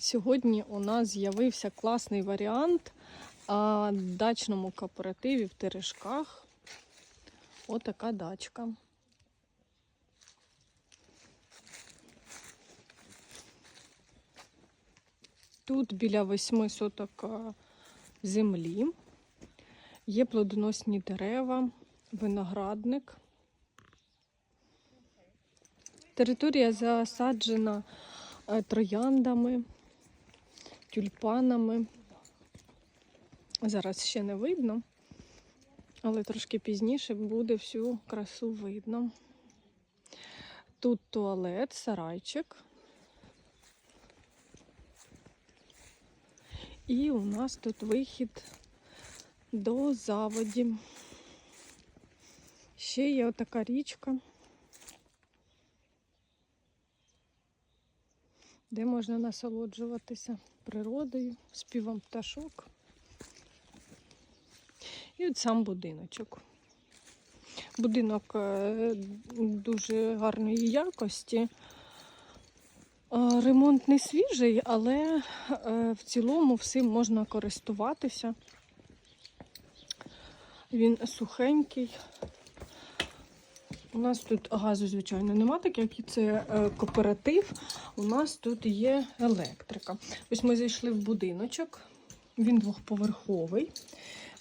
Сьогодні у нас з'явився класний варіант а, дачному кооперативі в Терешках. Отака дачка. Тут біля восьми соток землі. Є плодоносні дерева, виноградник. Територія засаджена е, трояндами, тюльпанами. Зараз ще не видно, але трошки пізніше буде всю красу видно. Тут туалет, сарайчик. І у нас тут вихід до заводі. Ще є отака річка. Де можна насолоджуватися природою, співом пташок. І от сам будиночок. Будинок е, дуже гарної якості. Е, Ремонт не свіжий, але е, в цілому всім можна користуватися. Він сухенький. У нас тут газу, звичайно, нема, так як і це е, кооператив. У нас тут є електрика. Ось ми зайшли в будиночок, він двохповерховий.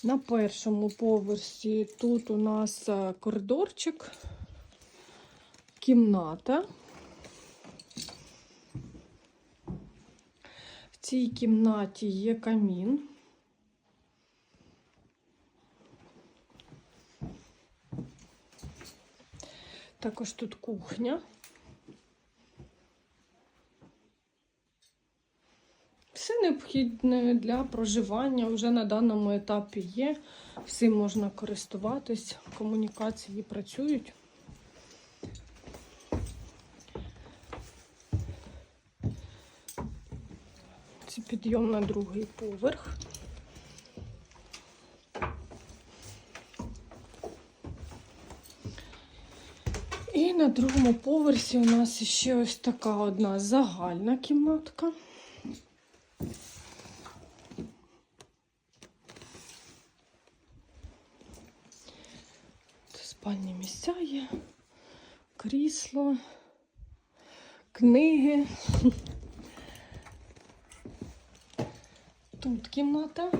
На першому поверсі тут у нас е, коридорчик, кімната. В цій кімнаті є камін. Також тут кухня. Все необхідне для проживання вже на даному етапі є. Всім можна користуватись, комунікації працюють. Це підйом на другий поверх. І на другому поверсі у нас ще ось така одна загальна кімнатка. Тут спальні місця є, крісло, книги. Тут кімната.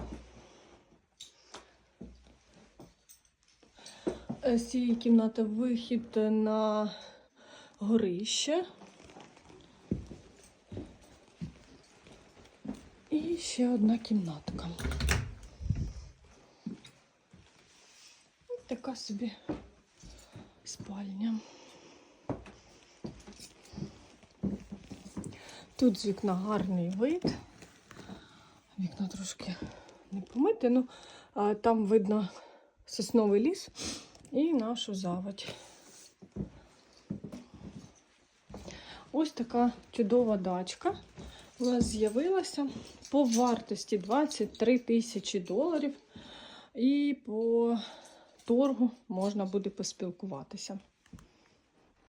З цієї кімнати вихід на горище. І ще одна кімнатка. Ось така собі спальня. Тут з вікна гарний вид. Вікна трошки не помити, ну а там видно сосновий ліс і нашу заводь. Ось така чудова дачка у нас з'явилася по вартості 23 тисячі доларів. І по торгу можна буде поспілкуватися.